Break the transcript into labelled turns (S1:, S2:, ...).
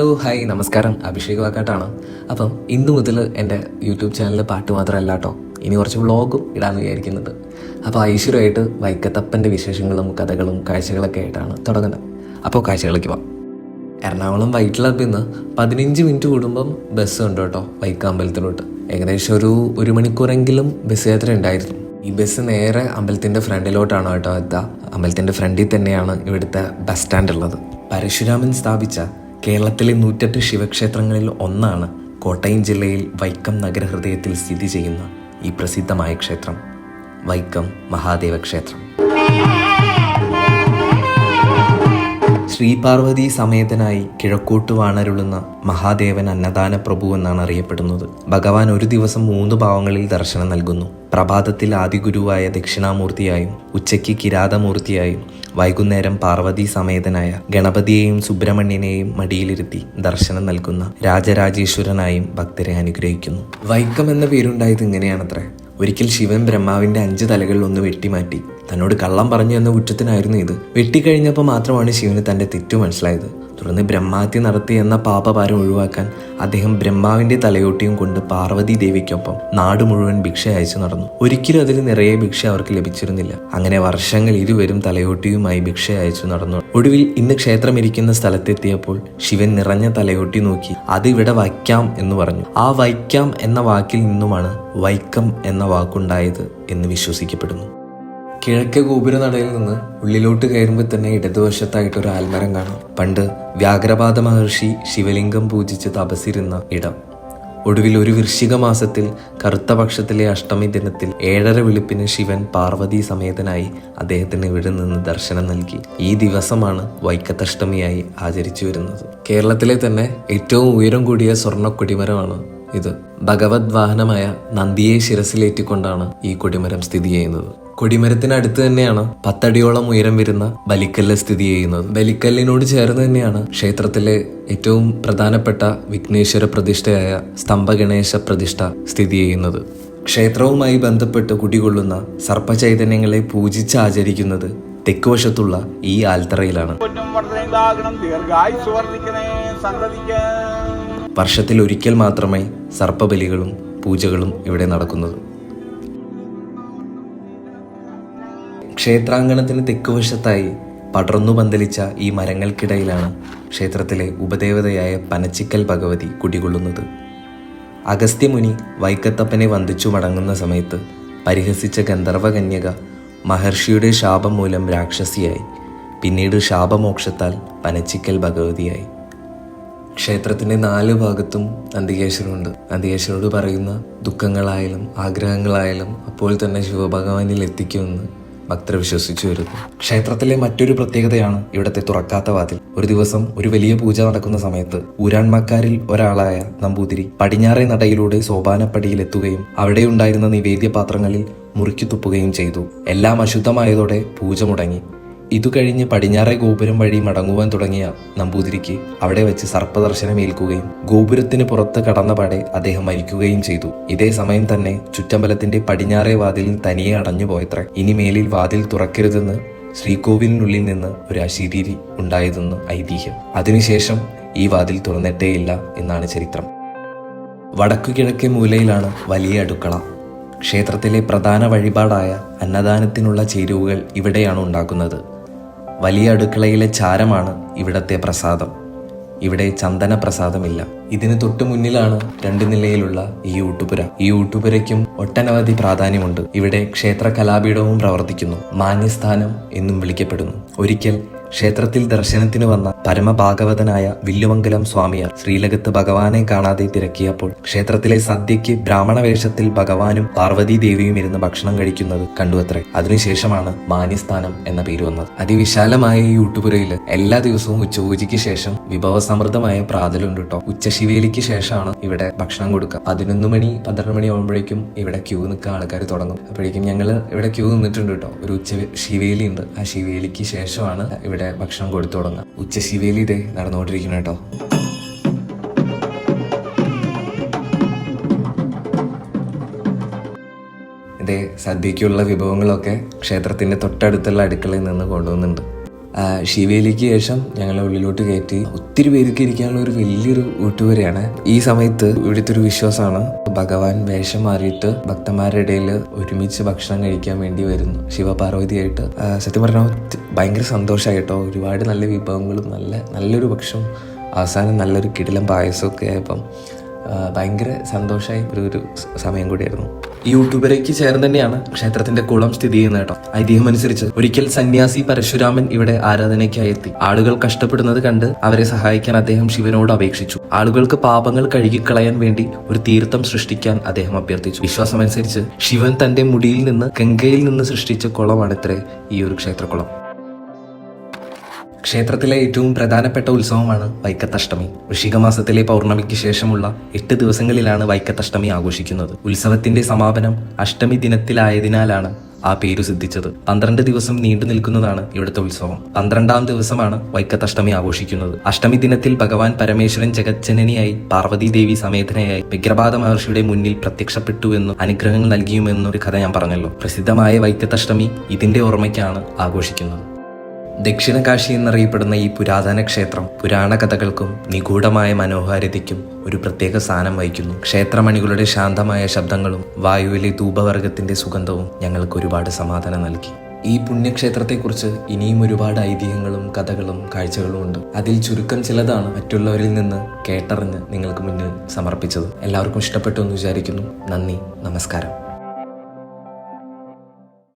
S1: Hello hi നമസ്കാരം. അഭിഷേക് വാക്കാട്ടാണ്. അപ്പം ഇന്നു മുതൽ എന്റെ യൂട്യൂബ് ചാനലിൽ പാട്ട് മാത്രമല്ല കേട്ടോ ഇനി കുറച്ച് വ്ളോഗും ഇടാൻ വിചാരിക്കുന്നുണ്ട്. അപ്പോൾ ഐശ്വര്യമായിട്ട് വൈക്കത്തപ്പന്റെ വിശേഷങ്ങളും കഥകളും കാഴ്ചകളൊക്കെ ആയിട്ടാണ് തുടങ്ങുന്നത്. അപ്പോൾ കാഴ്ചകളിലേക്ക് പോവാം. എറണാകുളം വൈറ്റിലപ്പിൽ നിന്ന് പതിനഞ്ച് മിനിറ്റ് കൂടുമ്പം ബസ് ഉണ്ട് കേട്ടോ വൈക്ക അമ്പലത്തിലോട്ട് ഏകദേശം ഒരു ഒരു മണിക്കൂറെങ്കിലും ബസ് യാത്ര ഉണ്ടായിരുന്നു. ഈ ബസ് നേരെ അമ്പലത്തിന്റെ ഫ്രണ്ടിലോട്ടാണ് കേട്ടോ എത്തുക അമ്പലത്തിന്റെ ഫ്രണ്ടിൽ തന്നെയാണ് ഇവിടുത്തെ ബസ് സ്റ്റാൻഡ് ഉള്ളത്. പരശുരാമൻ സ്ഥാപിച്ച കേരളത്തിലെ നൂറ്റെട്ട് ശിവക്ഷേത്രങ്ങളിൽ ഒന്നാണ് കോട്ടയം ജില്ലയിൽ വൈക്കം നഗരഹൃദയത്തിൽ സ്ഥിതി ചെയ്യുന്ന ഈ പ്രസിദ്ധമായ ക്ഷേത്രം വൈക്കം മഹാദേവ ക്ഷേത്രം. ശ്രീപാർവതി സമേതനായി കിഴക്കോട്ട് വാണരുളുന്ന മഹാദേവൻ അന്നദാന പ്രഭു എന്നാണ് അറിയപ്പെടുന്നത്. ഭഗവാൻ ഒരു ദിവസം മൂന്ന് ഭാവങ്ങളിൽ ദർശനം നൽകുന്നു. പ്രഭാതത്തിൽ ആദിഗുരുവായ ദക്ഷിണാമൂർത്തിയായും ഉച്ചയ്ക്ക് കിരാതമൂർത്തിയായും വൈകുന്നേരം പാർവതി സമേതനായ ഗണപതിയെയും സുബ്രഹ്മണ്യനെയും മടിയിലിരുത്തി ദർശനം നൽകുന്ന രാജരാജേശ്വരനായും ഭക്തരെ അനുഗ്രഹിക്കുന്നു. വൈക്കം എന്ന പേരുണ്ടായത് ഇങ്ങനെയാണത്രേ. ഒരിക്കൽ ശിവൻ ബ്രഹ്മാവിന്റെ അഞ്ച് തലകളിൽ ഒന്ന് വെട്ടിമാറ്റി തന്നോട് കള്ളം പറഞ്ഞു എന്ന കുറ്റത്തിനായിരുന്നു ഇത്. വെട്ടിക്കഴിഞ്ഞപ്പോൾ മാത്രമാണ് ശിവന് തന്റെ തെറ്റു മനസ്സിലായത്. തുടർന്ന് ബ്രഹ്മാത്യ നടത്തി എന്ന പാപഭാരം ഒഴിവാക്കാൻ അദ്ദേഹം ബ്രഹ്മാവിന്റെ തലയോട്ടിയും കൊണ്ട് പാർവതി ദേവിക്കൊപ്പം നാട് മുഴുവൻ ഭിക്ഷ അയച്ചു നടന്നു. ഒരിക്കലും അതിൽ നിറയെ ഭിക്ഷ അവർക്ക് ലഭിച്ചിരുന്നില്ല. അങ്ങനെ വർഷങ്ങൾ ഇരുവരും തലയോട്ടിയുമായി ഭിക്ഷ അയച്ചു നടന്നു. ഒടുവിൽ ഇന്ന് ക്ഷേത്രം ഇരിക്കുന്ന സ്ഥലത്തെത്തിയപ്പോൾ ശിവൻ നിറഞ്ഞ തലയോട്ടി നോക്കി അത് ഇവിടെ വയ്ക്കാം എന്ന് പറഞ്ഞു. ആ വൈക്കാം എന്ന വാക്കിൽ നിന്നുമാണ് വൈക്കം എന്ന വാക്കുണ്ടായത് എന്ന് വിശ്വസിക്കപ്പെടുന്നു. കിഴക്കേ ഗോപുരനടയിൽ നിന്ന് ഉള്ളിലോട്ട് കയറുമ്പോൾ തന്നെ ഇടതുവശത്തായിട്ട് ഒരു ആൽമരം കാണാം. പണ്ട് വ്യാഘ്രപാദ മഹർഷി ശിവലിംഗം പൂജിച്ച് തപസിരുന്ന ഇടം. ഒടുവിൽ ഒരു വൃശ്ചിക മാസത്തിൽ കറുത്ത പക്ഷത്തിലെ അഷ്ടമി ദിനത്തിൽ ഏഴര വെളുപ്പിന് ശിവൻ പാർവതി സമേതനായി അദ്ദേഹത്തിന് ഇവിടെ നിന്ന് ദർശനം നൽകി. ഈ ദിവസമാണ് വൈക്കത്തഷ്ടമിയായി ആചരിച്ചു വരുന്നത്. കേരളത്തിലെ തന്നെ ഏറ്റവും ഉയരം കൂടിയ സ്വർണ കൊടിമരമാണ് ഇത്. ഭഗവത് വാഹനമായ നന്ദിയെ ശിരസിലേറ്റിക്കൊണ്ടാണ് ഈ കൊടിമരം സ്ഥിതി ചെയ്യുന്നത്. കൊടിമരത്തിനടുത്ത് തന്നെയാണ് പത്തടിയോളം ഉയരം വരുന്ന ബലിക്കല്ല് സ്ഥിതി ചെയ്യുന്നത്. ബലിക്കല്ലിനോട് ചേർന്ന് തന്നെയാണ് ക്ഷേത്രത്തിലെ ഏറ്റവും പ്രധാനപ്പെട്ട വിഘ്നേശ്വര പ്രതിഷ്ഠയായ സ്തംഭഗണേശ പ്രതിഷ്ഠ സ്ഥിതി ചെയ്യുന്നത്. ക്ഷേത്രവുമായി ബന്ധപ്പെട്ട് കുടികൊള്ളുന്ന സർപ്പചൈതന്യങ്ങളെ പൂജിച്ച് ആചരിക്കുന്നത് തെക്കുവശത്തുള്ള ഈ ആൽത്തറയിലാണ്. വർഷത്തിൽ ഒരിക്കൽ മാത്രമേ സർപ്പബലികളും പൂജകളും ഇവിടെ നടക്കുന്നത്. ക്ഷേത്രാങ്കണത്തിന് തെക്കുവശത്തായി പടർന്നു പന്തലിച്ച ഈ മരങ്ങൾക്കിടയിലാണ് ക്ഷേത്രത്തിലെ ഉപദേവതയായ പനച്ചിക്കൽ ഭഗവതി കുടികൊള്ളുന്നത്. അഗസ്ത്യമുനി വൈക്കത്തപ്പനെ വന്ദിച്ചു മടങ്ങുന്ന സമയത്ത് പരിഹസിച്ച ഗന്ധർവകന്യക മഹർഷിയുടെ ശാപം മൂലം രാക്ഷസിയായി. പിന്നീട് ശാപമോക്ഷത്താൽ പനച്ചിക്കൽ ഭഗവതിയായി. ക്ഷേത്രത്തിന്റെ നാല് ഭാഗത്തും നന്ദികേശ്വരമുണ്ട് നന്ദികേശ്വരോട് പറയുന്ന ദുഃഖങ്ങളായാലും ആഗ്രഹങ്ങളായാലും അപ്പോൾ തന്നെ ശിവഭഗവാനിൽ എത്തിക്കുമെന്ന് ഭക്തർ വിശ്വസിച്ചു വരുന്നു. ക്ഷേത്രത്തിലെ മറ്റൊരു പ്രത്യേകതയാണ് ഇവിടത്തെ തുറക്കാത്ത വാതിൽ. ഒരു ദിവസം ഒരു വലിയ പൂജ നടക്കുന്ന സമയത്ത് ഊരാൺമാക്കാരിൽ ഒരാളായ നമ്പൂതിരി പടിഞ്ഞാറേ നടയിലൂടെ സോപാനപ്പടിയിൽ എത്തുകയും അവിടെ ഉണ്ടായിരുന്ന നിവേദ്യ പാത്രങ്ങളിൽ മുറുക്കി തുപ്പുകയും ചെയ്തു. എല്ലാം അശുദ്ധമായതോടെ പൂജ മുടങ്ങി. ഇതു കഴിഞ്ഞ് പടിഞ്ഞാറേ ഗോപുരം വഴി മടങ്ങുവാൻ തുടങ്ങിയ നമ്പൂതിരിക്ക് അവിടെ വെച്ച് സർപ്പദർശനം ഏൽക്കുകയും ഗോപുരത്തിന് പുറത്ത് കടന്നപാടെ അദ്ദേഹം മരിക്കുകയും ചെയ്തു. ഇതേ സമയം തന്നെ ചുറ്റമ്പലത്തിന്റെ പടിഞ്ഞാറേ വാതിലിൽ തനിയെ അടഞ്ഞു പോയത്ര ഇനി മേലിൽ വാതിൽ തുറക്കരുതെന്ന് ശ്രീകോവിലിനുള്ളിൽ നിന്ന് ഒരു അശിരീരി ഉണ്ടായതെന്ന് ഐതിഹ്യം. അതിനുശേഷം ഈ വാതിൽ തുറന്നിട്ടേയില്ല എന്നാണ് ചരിത്രം. വടക്കു കിഴക്കേ മൂലയിലാണ് വലിയ അടുക്കള. ക്ഷേത്രത്തിലെ പ്രധാന വഴിപാടായ അന്നദാനത്തിനുള്ള ചേരുവകൾ ഇവിടെയാണ് ഉണ്ടാക്കുന്നത്. വലിയ അടുക്കളയിലെ ചാരമാണ് ഇവിടത്തെ പ്രസാദം. ഇവിടെ ചന്ദന പ്രസാദമില്ല ഇതിന് തൊട്ടു മുന്നിലാണ് രണ്ടു നിലയിലുള്ള ഈ ഊട്ടുപുര. ഈ ഊട്ടുപുരയ്ക്കും ഒട്ടനവധി പ്രാധാന്യമുണ്ട്. ഇവിടെ ക്ഷേത്ര കലാപീഠവും പ്രവർത്തിക്കുന്നു. മാന്യസ്ഥാനം എന്നും വിളിക്കപ്പെടുന്നു. ഒരിക്കൽ ക്ഷേത്രത്തിൽ ദർശനത്തിന് വന്ന പരമഭാഗവതനായ വില്ലുമംഗലം സ്വാമിയാർ ശ്രീലകത്ത് ഭഗവാനെ കാണാതെ തിരക്കിയപ്പോൾ ക്ഷേത്രത്തിലെ സദ്യയ്ക്ക് ബ്രാഹ്മണ വേഷത്തിൽ ഭഗവാനും പാർവതി ദേവിയും ഇരുന്ന് ഭക്ഷണം കഴിക്കുന്നത് കണ്ടുവത്രേ. അതിനുശേഷമാണ് മാന്യസ്ഥാനം എന്ന പേര് വന്നത്. അതിവിശാലമായ ഈ ഊട്ടുപുരയിൽ എല്ലാ ദിവസവും ഉച്ചപൂജയ്ക്ക് ശേഷം വിഭവസമൃദ്ധമായ പ്രാതലുണ്ട് കേട്ടോ ഉച്ചശിവേലിക്ക് ശേഷമാണ് ഇവിടെ ഭക്ഷണം കൊടുക്കുക പതിനൊന്ന് മണി പന്ത്രണ്ട് മണി ആകുമ്പോഴേക്കും ഇവിടെ ക്യൂ നിൽക്കാൻ ആൾക്കാർ തുടങ്ങും. അപ്പോഴേക്കും ഞങ്ങൾ ഇവിടെ ക്യൂ നിന്നിട്ടുണ്ട് കേട്ടോ ഒരു ഉച്ച ശിവേലി ഉണ്ട് ആ ശിവേലിക്ക് ശേഷമാണ് ഇവിടെ ഭക്ഷണം കൊടുത്തു തുടങ്ങുക ഉച്ച ശിവേലി ഇതേ നടന്നുകൊണ്ടിരിക്കണം കേട്ടോ. ഇതേ സദ്യക്കുള്ള വിഭവങ്ങളൊക്കെ ക്ഷേത്രത്തിന്റെ തൊട്ടടുത്തുള്ള അടുക്കളയിൽ നിന്ന് കൊണ്ടുവന്നുണ്ട് ആ, ശിവയിലേക്ക് ശേഷം ഞങ്ങളെ ഉള്ളിലോട്ട് കയറ്റി ഒത്തിരി പേർക്ക് ഇരിക്കാനുള്ള ഒരു വലിയൊരു വീട്ടുവരെയാണ് ഈ സമയത്ത് ഇവിടുത്തെ ഒരു വിശ്വാസമാണ്. ഭഗവാൻ വേഷം മാറിയിട്ട് ഭക്തന്മാരുടെ ഇടയിൽ ഒരുമിച്ച് ഭക്ഷണം കഴിക്കാൻ വേണ്ടി വരുന്നു. ശിവപാർവതിയായിട്ട്. സത്യം പറഞ്ഞാൽ ഭയങ്കര സന്തോഷമായിട്ടോ ഒരുപാട് നല്ല വിഭവങ്ങളും നല്ല നല്ലൊരു ഭക്ഷണം അവസാനം നല്ലൊരു കിടിലം പായസമൊക്കെ ആയപ്പം ഭയങ്കര സന്തോഷമായി ഒരു സമയം കൂടിയായിരുന്നു. ഈ യൂട്യൂബരേക്ക് ചേർന്ന് തന്നെയാണ് ക്ഷേത്രത്തിന്റെ കുളം സ്ഥിതി ചെയ്യുന്നത് കേട്ടോ. ഐതിഹ്യം അനുസരിച്ച് ഒരിക്കൽ സന്യാസി പരശുരാമൻ ഇവിടെ ആരാധനയ്ക്കായി എത്തി. ആളുകൾ കഷ്ടപ്പെടുന്നത് കണ്ട് അവരെ സഹായിക്കാൻ അദ്ദേഹം ശിവനോട് അപേക്ഷിച്ചു. ആളുകൾക്ക് പാപങ്ങൾ കഴുകിക്കളയാൻ വേണ്ടി ഒരു തീർത്ഥം സൃഷ്ടിക്കാൻ അദ്ദേഹം അഭ്യർത്ഥിച്ചു. വിശ്വാസമനുസരിച്ച് ശിവൻ തന്റെ മുടിയിൽ നിന്ന് ഗംഗയിൽ നിന്ന് സൃഷ്ടിച്ച കുളമാണത്രേ ഈ ഒരു ക്ഷേത്രക്കുളം. ക്ഷേത്രത്തിലെ ഏറ്റവും പ്രധാനപ്പെട്ട ഉത്സവമാണ് വൈക്കത്തഷ്ടമി. വൃഷികമാസത്തിലെ പൗർണമിക്ക് ശേഷമുള്ള എട്ട് ദിവസങ്ങളിലാണ് വൈക്കത്തഷ്ടമി ആഘോഷിക്കുന്നത്. ഉത്സവത്തിന്റെ സമാപനം അഷ്ടമി ദിനത്തിലായതിനാലാണ് ആ പേര് സിദ്ധിച്ചത്. പന്ത്രണ്ട് ദിവസം നീണ്ടു നിൽക്കുന്നതാണ് ഇവിടുത്തെ ഉത്സവം. പന്ത്രണ്ടാം ദിവസമാണ് വൈക്കത്തഷ്ടമി ആഘോഷിക്കുന്നത്. അഷ്ടമി ദിനത്തിൽ ഭഗവാൻ പരമേശ്വരൻ ജഗജ്ജനനിയായി പാർവതി ദേവി സമേതനയായി വിഗ്രപാദ മഹർഷിയുടെ മുന്നിൽ പ്രത്യക്ഷപ്പെട്ടുവെന്നും അനുഗ്രഹങ്ങൾ നൽകിയുമെന്നും ഒരു കഥ ഞാൻ പറഞ്ഞല്ലോ. പ്രസിദ്ധമായ വൈക്കത്തഷ്ടമി ഇതിന്റെ ഓർമ്മയ്ക്കാണ് ആഘോഷിക്കുന്നത്. ദക്ഷിണ കാശി എന്നറിയപ്പെടുന്ന ഈ പുരാതന ക്ഷേത്രം പുരാണ കഥകൾക്കും നിഗൂഢമായ മനോഹാരിതയ്ക്കും ഒരു പ്രത്യേക സ്ഥാനം വഹിക്കുന്നു. ക്ഷേത്രമണികളുടെ ശാന്തമായ ശബ്ദങ്ങളും വായുവിലെ ധൂപവർഗത്തിന്റെ സുഗന്ധവും ഞങ്ങൾക്ക് ഒരുപാട് സമാധാനം നൽകി. ഈ പുണ്യക്ഷേത്രത്തെക്കുറിച്ച് ഇനിയും ഒരുപാട് ഐതിഹ്യങ്ങളും കഥകളും കാഴ്ചകളും ഉണ്ട്. അതിൽ ചുരുക്കം ചിലതാണ് മറ്റുള്ളവരിൽ നിന്ന് കേട്ടറിഞ്ഞ് നിങ്ങൾക്ക് മുന്നിൽ സമർപ്പിച്ചത്. എല്ലാവർക്കും ഇഷ്ടപ്പെട്ടു എന്ന് വിചാരിക്കുന്നു. നന്ദി. നമസ്കാരം.